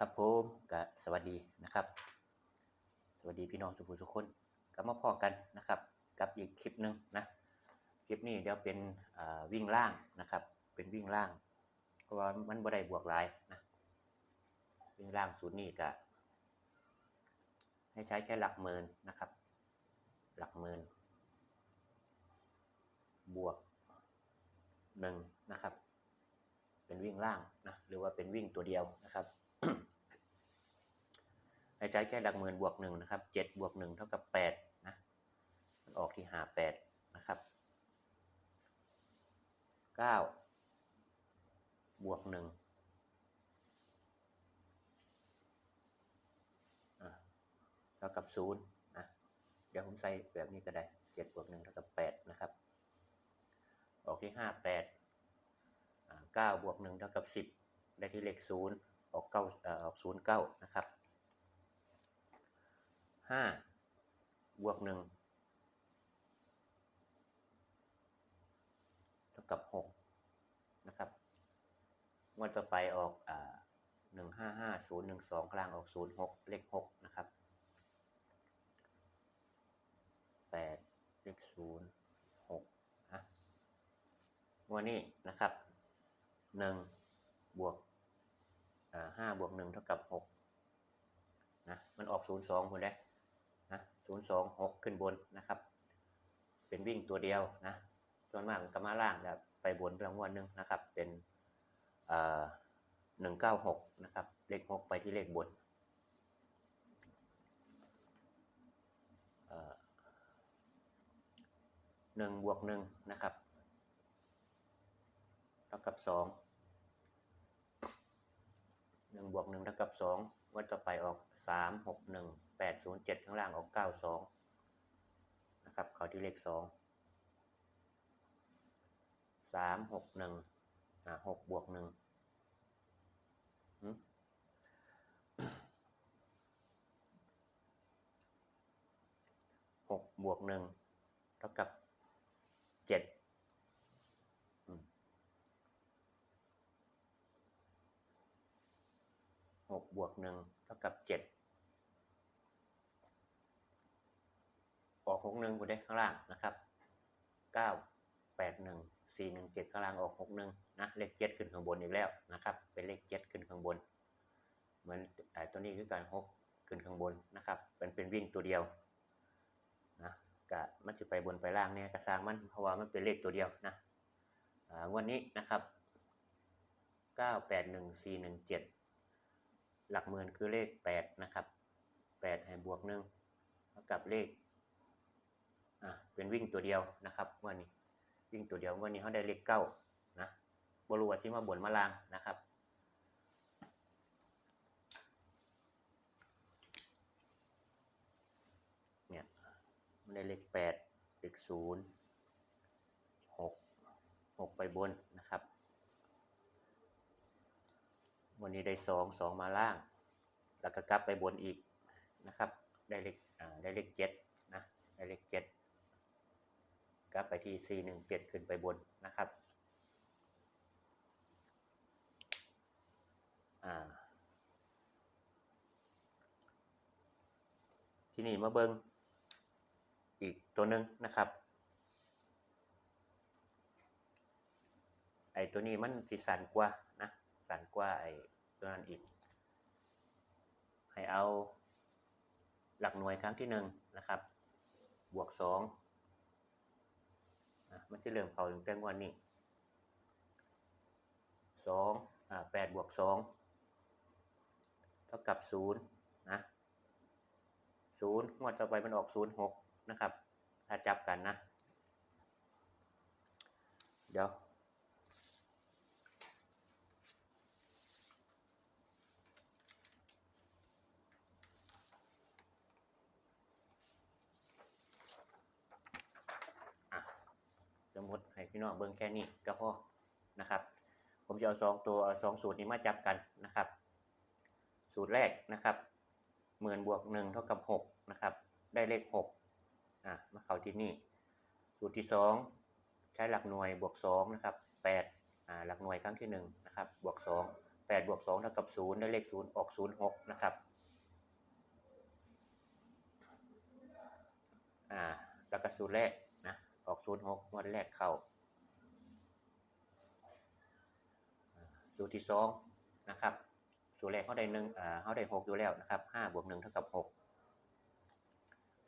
ครับผมก็สวัสดีนะครับ สวัสดีพี่น้องสุภูสุคนก็มาพอกันนะครับ กับอีกคลิปหนึ่งนะคลิปนี้เดี๋ยวเป็นวิ่งล่างนะครับ เป็นวิ่งล่าง เพราะว่ามันบ่ได้บวกหลายนะวิ่งล่างสูตรนี้ก็ให้ใช้แค่หลักหมื่นนะครับ หลักหมื่นบวกหนึ่งนะครับ เป็นวิ่งล่างนะหรือว่าเป็นวิ่งตัวเดียวนะครับ ให้ใช้แค่หลักหมื่นบวกหนึ่งนะครับเจ็ดบวกหนึ่งเท่ากับแปดนะมันออกที่หาแปดนะครับเก้าบวกหนึ่งเท่ากับศูนย์นะเดี๋ยวผมใส่แบบนี้ก็ได้เจ็ดบวกหนึ่งเท่ากับแปดนะครับ ออกที่ห้าแปดเก้าบวกหนึ่งเท่ากับสิบได้ที่เลขศูนย์ออกเก้าออกศูนย์เก้านะครับ ห้าบวกหนึ่งเท่ากับหกนะครับงวดต่อไปออกหนึ่งห้าห้าศูนย์หนึ่งสองกลางออกศูนย์หกเลขหกนะครับแปดเลขศูนย์หกอะงวดนี้นะครับหนึ่งบวกห้าบวกหนึ่งเท่ากับหกนะมันออกศูนย์สองคนได้ นะศูนย์สองหกขึ้นบนนะครับ เป็นวิ่งตัวเดียวนะ ส่วนมากก็มาล่างแล้วไปบนรางวัลหนึ่งนะครับ เป็นหนึ่งเก้าหกนะครับ เลขหกไปที่เลขบนหนึ่งบวกหนึ่งนะครับเท่ากับสองหนึ่งบวกหนึ่งเท่ากับสองวันต่อไปออกสามหกหนึ่ง แปดศูนย์เจ็ดข้างล่างออกเก้าสองนะครับ เขาที่เลขสองสามหกหนึ่งอ่าหกบวกหนึ่งหกบวกหนึ่งเท่ากับเจ็ดหกบวกหนึ่งเท่ากับเจ็ดออก หกหนึ่งกูได้ข้างล่างนะครับเก้าแปดหนึ่งสี่หนึ่งเจ็ดข้างล่างออกหกหนึ่งนะเลขเจ็ดขึ้นข้างบนอีกแล้วนะครับเป็นเลขเจ็ดขึ้นข้างบน เหมือนไอ้ตัวนี้คือการหกขึ้นข้างบนนะครับเป็นเป็นวิ่งตัวเดียวนะกะมันจะไปบนไปล่างเนี่ยกระซางมันเพราะว่ามันเป็นเลขตัวเดียวนะงวันนี้นะครับเก้าแปดหนึ่งสี่หนึ่งเจ็ดหลักหมื่นคือเลขแปดนะครับแปดให้บวกหนึ่งเท่ากับเลข อะเป็นวิ่งตัวเดียวนะครับวันนี้วิ่งตัวเดียววันนี้เขาได้เลขเก้านะบรูว่าที่มาบนมาลางนะครับเนี่ยมันได้เลขแปดเลขศูนย์หกหกไปบนนะครับวันนี้ได้สองสองมาล่าง แล้วก็กลับไปบนอีกนะครับ ได้เลขอ่าได้เลขเจ็ดนะ ได้เลขเจ็ด กลับไปที่สี่หนึ่งเจ็ดขึ้นไปบนนะครับที่นี่มาเบิงอีกตัวหนึ่งนะครับ ไอ้ตัวนี้มันสิสันกว่านะสันกว่าไอ้ตัวนั้นอีก ให้เอาหลักหน่วยครั้งที่หนึ่งนะครับ บวกสอง มันจะเริ่มเข้าถึงแต่งวันนี้สองอ่าแปดบวกสองเท่ากับศูนย์นะศูนย์งวดต่อไปมันออกศูนย์หกนะครับ ถ้าจับกันนะ เดี๋ยว อะสมมติให้ พี่น้องเบิ่งแค่นี้ก็พอนะครับ ผมจะเอาสองตัวเอาสองสูตรนี้มาจับกันนะครับ สูตรแรกนะครับหมื่นบวกหนึ่งเท่ากับหกนะครับ ได้เลขหกอะมาเข้าที่นี่ สูตรที่สองใช้หลักหน่วยบวกสองนะครับแปดอ่าหลักหน่วยครั้งที่หนึ่งนะครับบวกสองแปดบวกสองเท่ากับศูนย์ได้เลขศูนย์ออกศูนย์หกนะครับอ่าแล้วก็สูตรแรกนะออกศูนย์หกงวดแรกเข้าอ่า สูตรที่สองนะครับสูตรแรกเขาได้หนึ่งอ่าเขาได้หกอยู่แล้วนะครับห้าบวกหนึ่งเท่ากับหก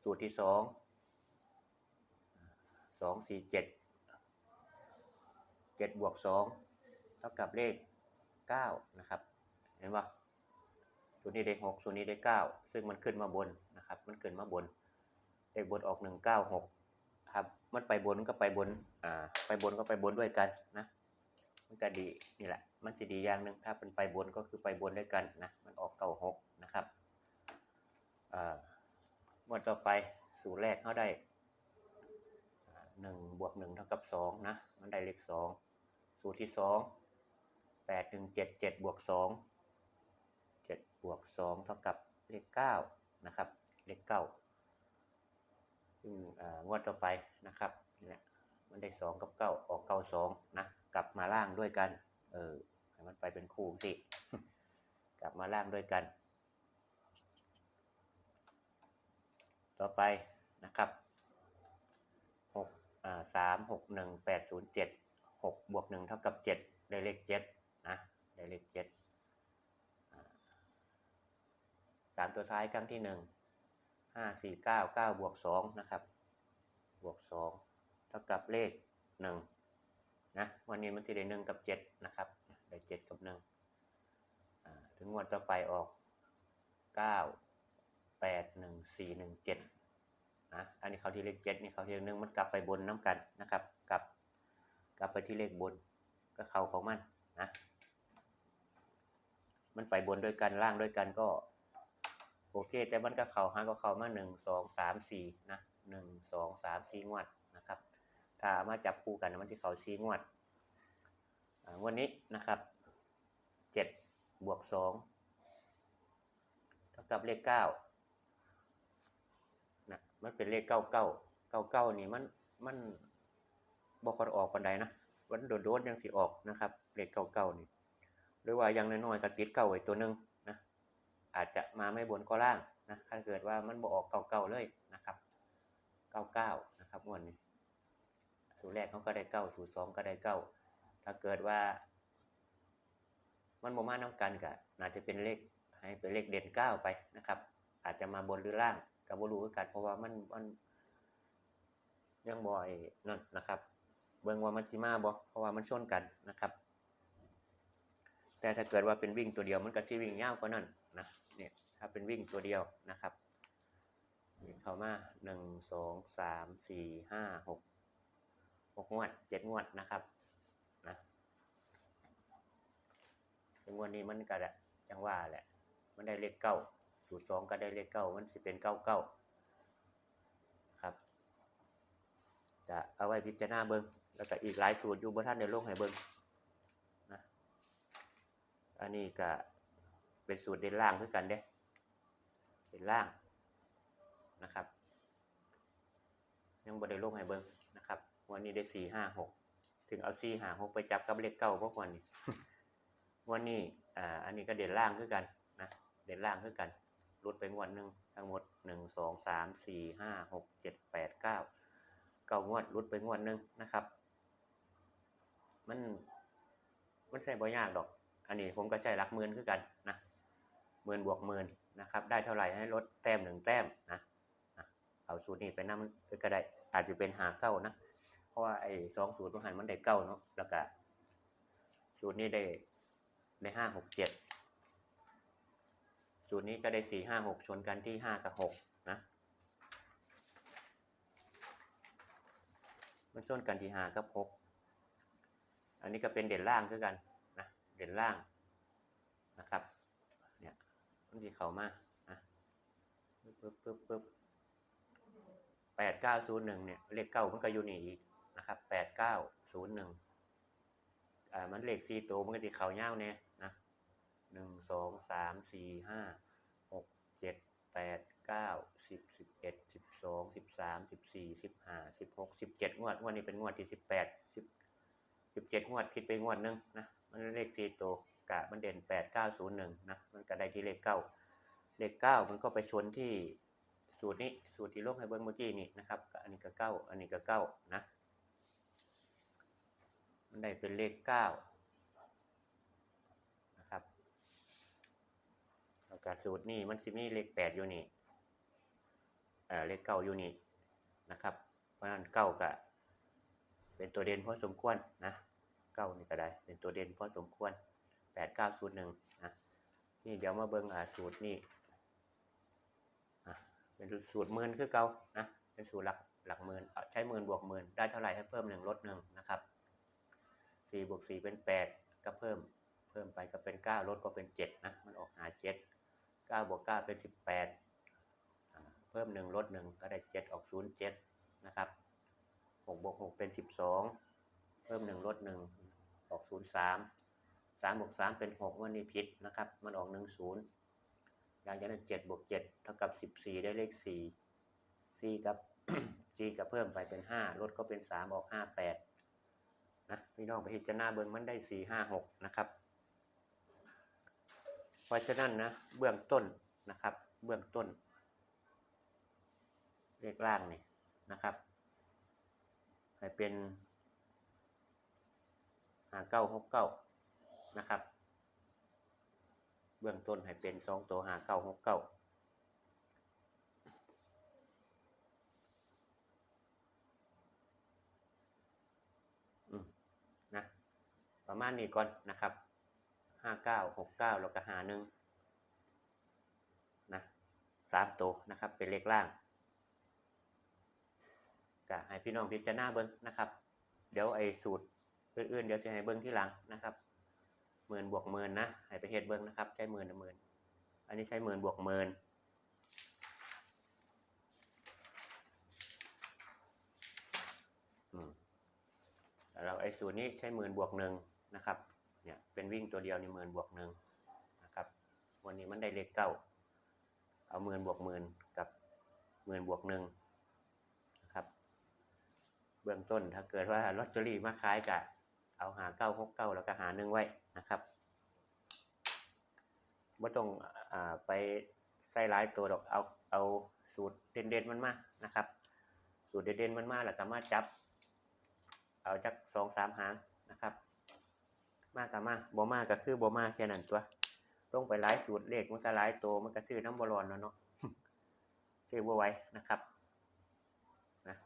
สูตรที่สองสองสี่เจ็ดเจ็ดบวกสองเท่ากับเลขเก้านะครับเห็นปะสูตรนี้ได้หกสูตรนี้ได้เก้าซึ่งมันขึ้นมาบนนะครับมันขึ้นมาบนเลขบนออกหนึ่งเก้าหกครับมันไปบนก็ไปบนอ่าไปบนก็ไปบนด้วยกันนะ มันก็ดีนี่แหละ มันสิดีอย่างหนึ่งถ้าเป็นไปบนก็คือไปบนด้วยกันนะ มันออกเก้าหกนะครับอ่างวดต่อไปสูตรแรกเขาได้หนึ่งบวกหนึ่งเท่ากับสองนะ มันได้เลขสองสูตรที่สองแปดหนึ่งเจ็ดเจ็ดบวกสองเจ็ดบวกสองเท่ากับเลขเก้านะครับ เลขเก้าซึ่งงวดต่อไปนะครับนี่แหละมันได้สองกับเก้าออกเก้าสองนะ กลับมาล่างด้วยกัน เออให้มันไปเป็นคู่สิ กลับมาล่างด้วยกัน ต่อไปนะครับหกอ่าสามหกหนึ่งแปดศูนย์เจ็ดหกบวกหนึ่งเท่ากับเจ็ดได้เลขเจ็ดนะได้เลขเจ็ดสามตัวท้ายครั้งที่หนึ่งห้าสี่เก้าเก้าบวกสองนะครับ บวกสองเท่ากับเลขหนึ่ง นะวันนี้มันที่ได้หนึ่งกับเจ็ดนะครับได้เจ็ดกับหนึ่งถึงงวดต่อไปออกเก้าแปดหนึ่งสี่หนึ่งเจ็ดนะอันนี้เขาที่เลขเจ็ดนี่เขาที่เลขหนึ่งมันกลับไปบนน้ำกันนะครับ กลับกลับไปที่เลขบนก็เข้าของมันนะมันไปบนด้วยกันล่างด้วยกันก็โอเค แต่มันก็เข้าหาก็เข้ามาหนึ่งสองสามสี่นะหนึ่งสองสามสี่งวดนะครับ ถ้ามาจับคู่กันมันจะเขาสี่งวดงวดนี้นะครับเจ็ดบวกสองเท่ากับเลขเก้านะมันเป็นเลขเก้าเก้าเก้าเก้านี่มันมันบอกคนออกปันใดนะวันโดนโดๆยังสิออกนะครับเลขเก้าเก้านี่หรือว่ายังน้อยๆก็ติดเก้าไว้ตัวหนึ่งนะอาจจะมาไม่บนก็ล่างนะถ้าเกิดว่ามันบอออกเก่าๆเลยนะครับเก้าเก้านะครับงวดนี้ สูตรแรกเขาก็ได้เก้าสูตรสองก็ได้เก้าถ้าเกิดว่า มันโมมาน้ำกันกะน่าจจะเป็นเลขให้เป็นเลขเด่นเก้าไปนะครับ อาจจะมาบนหรือล่างกับบรู้คือกันเพราะว่ามันมันยังบ่อยนั่นนะครับ เบิ่งว่ามันสิมาบ่เพราะว่ามันชนกันนะครับ แต่ถ้าเกิดว่าเป็นวิ่งตัวเดียวมันก็สิวิ่งยาวกว่านั้นนะเนี่ยถ้าเป็นวิ่งตัวเดียวนะครับเข้ามาหนึ่งสองสามสี่ห้าหก หกงวดเจ็ดงวดนะครับนะงวันนี้มันก็จังว่าแหละ มันได้เลขเก้าสูตรสองก็ได้เลขเก้ามันสิเป็นเก้าเก้าครับจะเอาไว้พิจารณาเบิ้งแล้วก็อีกหลายสูตรอยู่บนท่านในโลกให้เบิ้งนะอันนี้ก็เป็นสูตรเด่นล่างคือกันเด้เด่นล่างนะครับ ยังบ่ได้ลงให้เบิ่งนะครับ วันนี้ได้สี่ห้าหกถึงเอาสี่ห้าหกไปจับกับเลขเก้าพวกวันนี้วันนี้อ่าอันนี้ก็เด่นล่างคือกันนะเด่นล่างคือกันลดไปงวดหนึ่งทั้งหมดหนึ่งสองสามสี่ห้าหกเจ็ดแปดเก้าเก้างวดลดไปงวดหนึ่งนะครับ มันมันใส่บ่ยากดอก อันนี้ผมก็ใช้หลักหมื่นคือกันนะหมื่นบวกหมื่นนะครับ ได้เท่าไหร่ให้ลดแต้มหนึ่งแต้มนะ เอาสูตรนี้ไปนั่ก็ได้อาจจะเป็นหาเก้านะ เพราะว่าไอ้สองสูตรพวกหันมันได้เก้าเนาะแล้วก็สูตรนี้ได้ได้ห้าหกเจ็ดสูตรนี้ก็ได้สี่ห้าหกชนกันที่ห้ากับหกนะมันส้นกันที่ห้ากับหกอันนี้ก็เป็นเด่นล่างคือกันนะเด่นล่างนะครับเนี่ยมันที่เขามานะปึ๊บปึ๊บปึ๊บ ปึ๊บแปดเก้าศูนย์หนึ่งเนี่ยเลขเก้ามันก็อยู่นี่อีกนะครับแปดเก้าศูนย์หนึ่งอ่ามันเลขสี่ตัวมันก็ที่เขาเง่าเนี่ยนะหนึ่งสองสามสี่ห้าหกเจ็ดแปดเก้าสิบสิบเอ็ดสิบสองสิบสามสิบสี่สิบห้าสิบหกสิบเจ็ดงวด งวดนี้เป็นงวดที่สิบแปดสิบเจ็ดงวดคิดไปงวดหนึ่งนะมันเลขสี่ตัวกะมันเด่นแปดเก้าศูนย์หนึ่งนะมันก็ได้ที่เลขเก้าเลขเก้ามันก็ไปชนที่ สูตรนี้สูตรที่ลงให้เบิ้งเมื่อกี้นี่นะครับอันนี้ก็เก้าอันนี้ก็เก้านะมันได้เป็นเลขเก้านะครับแล้วก็สูตรนี้มันสิมีเลขแปดอยู่นี่เออเลขเก้าอยู่นี่นะครับ เพราะฉะนั้นเก้าก็เป็นตัวเด่นพอสมควรนะเก้านี่ก็ได้เป็นตัวเด่นพอสมควรแปดเก้าสูตรหนึ่งนะนี่เดี๋ยวมาเบิ่งอ่าสูตรนี่ เป็นสูตรหมื่นคือเก่านะเป็นสูตรหลักหลักหมื่นใช้หมื่นบวกหมื่นได้เท่าไหร่ให้เพิ่มหนึ่งลดหนึ่งนะครับสี่บวกสี่เป็นแปดก็เพิ่มเพิ่มไปก็เป็นเก้าลดก็เป็นเจ็ดนะมันออกหาเจ็ดเก้าบวกเก้าเป็นสิบแปดเพิ่มหนึ่งลดหนึ่งก็ได้เจ็ดออกศูนย์เจ็ดนะครับหกบวกหกเป็นสิบสองเพิ่มหนึ่งลดหนึ่งออกศูนย์สามสามบวกสามเป็นหกวันนี้ผิดนะครับ มันออกหนึ่งศูนย์ หลังจากนั้นเจ็ดบวกเจ็ดเท่ากับสิบสี่ได้เลขสี่สี่กับสี่กับเพิ่มไปเป็นห้าลดก็เป็นสามออกห้าแปดนะพี่น้องไปพิจารณาเบิ้งมันได้สี่ห้าหกนะครับ เพราะฉะนั้นนะเบื้องต้นนะครับ เบื้องต้น เลขล่างนี่นะครับให้เป็นหาเก้าหกเก้านะครับ เบื้องต้นให้เป็นสองตัวหาเก้าหกเก้าอืมนะประมาณนี้ก่อนนะครับห้าเก้าหกเก้าแล้วก็หาหนึ่งนะสามตัวนะครับเป็นเลขล่างก็ให้พี่น้องพิจารณาเบิ้งนะครับ เดี๋ยวไอ้สูตรอื่นๆเดี๋ยวจะให้เบิ้งที่หลังนะครับ หมื่นบวกหมื่นนะให้ไปเฮ็ดเบิ้งนะครับ ใช้หมื่นนะหมื่นอันนี้ใช้หมื่นบวกหมื่นอืมแล้วเราไอ้สูตรนี้ใช้หมื่นบวกหนึ่งนะครับ เนี่ยเป็นวิ่งตัวเดียวนี่หมื่นบวกหนึ่งนะครับ วันนี้มันได้เลขเก้า เอาหมื่นบวกหมื่นกับหมื่นบวกหนึ่งนะครับ เบื้องต้นถ้าเกิดว่าลอตเตอรี่มาขายกะ เอาหาเก้าหกเก้าแล้วก็หาหนึ่งไว้นะครับไม่ต้องอ่าไปใส่ร้ายตัวดอกเอาเอาสูตรเด่นๆมันมานะครับ สูตรเด่นๆมันมาแล้วก็มาจับ เอาจากสองสามหางนะครับ มากกับมาบ่มาก็คือบ่มาแค่นั้นตัวต้องไปไล่สูตรเลขมันก็ไล่ตัวมันก็ซื้อน้ำบอลอนเนาะซื้อบ่ไว้นะครับนะ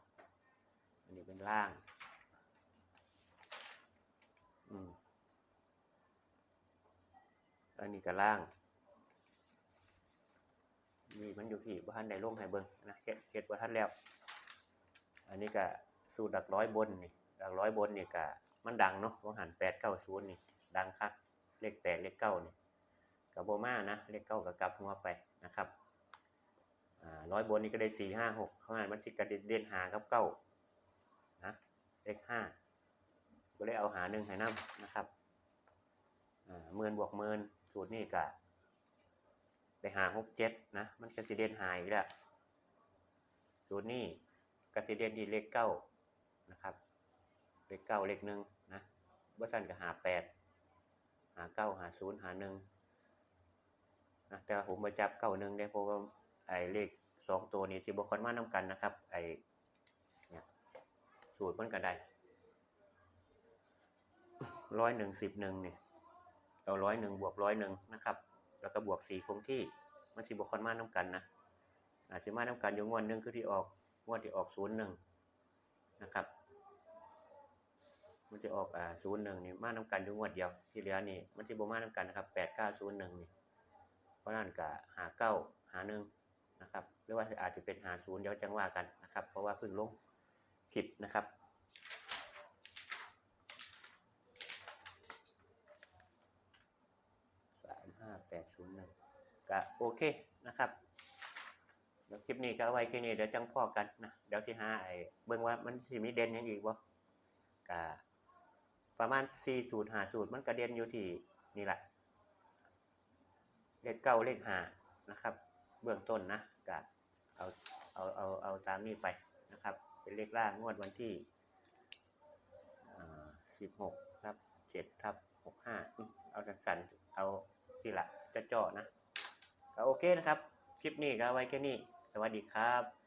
อันนี้เป็นล่าง อันนี้ก็ล่าง นี่มันอยู่ที่บ้านใดลงให้เบิ่งนะเฮ็ดเฮ็ดบ่ทันแล้ว อันนี้ก็สูตรหลักร้อยบนนี่หลักร้อยบนนี่ก็มันดังเนาะว่าหันแปดเก้าศูนย์นี่ ดังคักเลขแปดเลขเก้านี่กับโบมานะ เลขเก้ากับกลับหัวไปนะครับร้อยบนนี่ก็ได้สี่ห้าหกเข้ามามันสิกระเด็นเด่นหากับเก้านะเลขห้า ก็เลยเอาหาหนึ่งให้น้ำนะครับอ่าหมื่นบวกหมื่นสูตรนี่ก็ได้หาหกเจ็ดนะ มันกสิเดนหายอีกแล้วสูตรนี่กสิเดนดีเลขเก้านะครับ เลขเก้าเลขหนึ่งนะว่าสั้นก็หาแปดหาเก้าหาศูนย์หาหนึ่งนะแต่ผมมาจับเก้าหนึ่งได้เพราะว่าไอ้เลขสองตัวนี้สิบคนมานํกันนะครับ ไอ้เนี่ยสูตรมันก็ได้ ร้อยหนึ่งสิบหนึ่งเนี่ยเอาร้อยหนึ่งบวกร้อยหนึ่งนะครับ แล้วก็บวกสี่คงที่มันสิบคนมานํกันนะอาจจะมานํกันอยู่งวดหนึ่งคือที่ออกงวดที่ออกศูนย์หนึ่งนะครับ มันจะออกอ่าศูนย์หนึ่งนี่มานํกันอยู่งวดเดียว ที่เหลือนี่มันสิบวกมานํกันนะครับแปดเก้าศูนย์หนึ่งนี่เพราะนั่นก็หาเก้าหาหนึ่งนะครับ หรือว่าอาจจะเป็นหาศูนย์เดี๋ยวจังว่ากันนะครับ เพราะว่าเพิ่งลงคลิปนะครับสามห้า แปดศูนย์หนึ่งก็โอเคนะครับเดี๋ยวคลิปนี้ก็เอาไว้แค่นี้เดี๋ยวจังพ่อกันนะเดี๋ยวสิหาไอ้เบิ่งว่ามันสิมีเด่นยังอีกบ่ก็ประมาณ4สูตร5สูตรมันก็เด่นอยู่ที่นี่แหละเลขเก้าเลขหานะครับ เบื้องต้นนะก็เอาเอาเอาเอาตามนี้ไปนะครับ เป็นเลขล่างงวดวันที่สิบหกทับเจ็ดทับหกห้าเอาสั้นเอาสิละ จะเจาะนะก็โอเคนะครับ คลิปนี้ก็ไว้แค่นี้ สวัสดีครับ